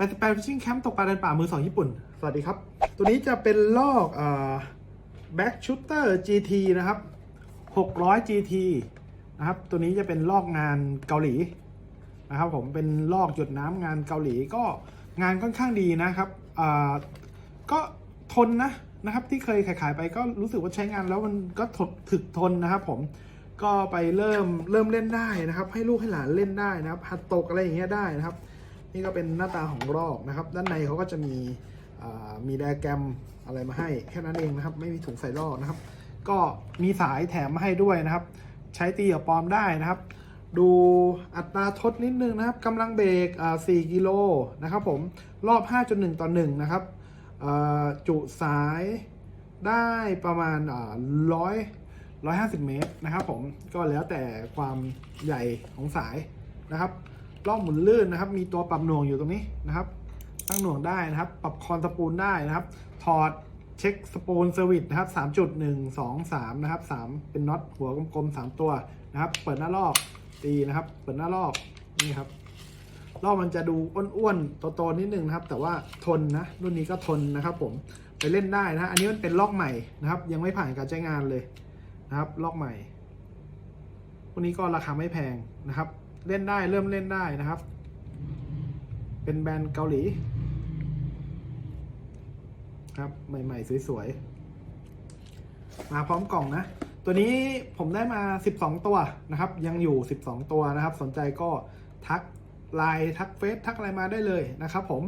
88 Fishing Camp ตกปลาดินป่ามือสองญี่ปุ่น สวัสดีครับ ตัวนี้จะเป็นลอกอ่า Back Shooter GT นะครับ 600 GT นะครับ ตัวนี้จะเป็นลอกงานเกาหลีนะครับผมเป็นลอกหยดน้ำงานเกาหลีก็งานค่อนข้างดีนะครับอ่าก็ทนนะนะครับที่เคยขายๆไปก็รู้สึกว่าใช้งานแล้วมันก็ทนถึกทนนะครับผมก็ไปเริ่มเริ่มเล่นได้นะครับ ให้ลูกให้หลานเล่นได้นะครับหัดตกอะไรอย่างเงี้ยได้นะครับ นี่ก็เป็นหน้าตาของรอกนะครับ ด้านในเขาก็จะมีมีไดแกรมอะไรมาให้แค่นั้นเองนะครับ ไม่มีถุงใส่รอกนะครับ ก็มีสายแถมมาให้ด้วยนะครับ ใช้ตีกับปอมได้นะครับ ดูอัตราทดนิดนึงนะครับกำลังเบรก4กิโลนะครับผมรอบ 5.1 ต่อ 1 นะครับจุสายได้ประมาณร้อยร้อยห้าสิบเมตรนะครับผมก็แล้วแต่ความใหญ่ของสายนะครับ รอบหมุนลื่นนะครับ มีตัวปรับหน่วงอยู่ตรงนี้นะครับ ตั้งหน่วงได้นะครับ ปรับคอนสปูลได้นะครับ ถอดเช็คสปูลเซอร์วิสนะครับ3.1 2 3นะครับ3เป็นน็อตหัวกลมๆ3ตัวนะครับ เปิดหน้าลอกตีนะครับ เปิดหน้าลอกนี่ครับลอกมันจะดูอ้วนๆโตๆนิดนึงนะครับ แต่ว่าทนนะรุ่นนี้ก็ทนนะครับ ผมไปเล่นได้นะ อันนี้มันเป็นลอกใหม่นะครับ ยังไม่ผ่านการใช้งานเลยนะครับลอกใหม่พวกนี้ก็ราคาไม่แพงนะครับ เล่นได้เริ่มเล่นได้นะครับ เป็นแบรนด์เกาหลี ครับ ใหม่ ๆ สวย ๆ มาพร้อมกล่องนะ ตัวนี้ผมได้มา 12 ตัวนะครับ ยังอยู่ 12 ตัวนะครับ สนใจก็ทักไลน์ทักเฟซทักอะไรมาได้เลยนะครับผม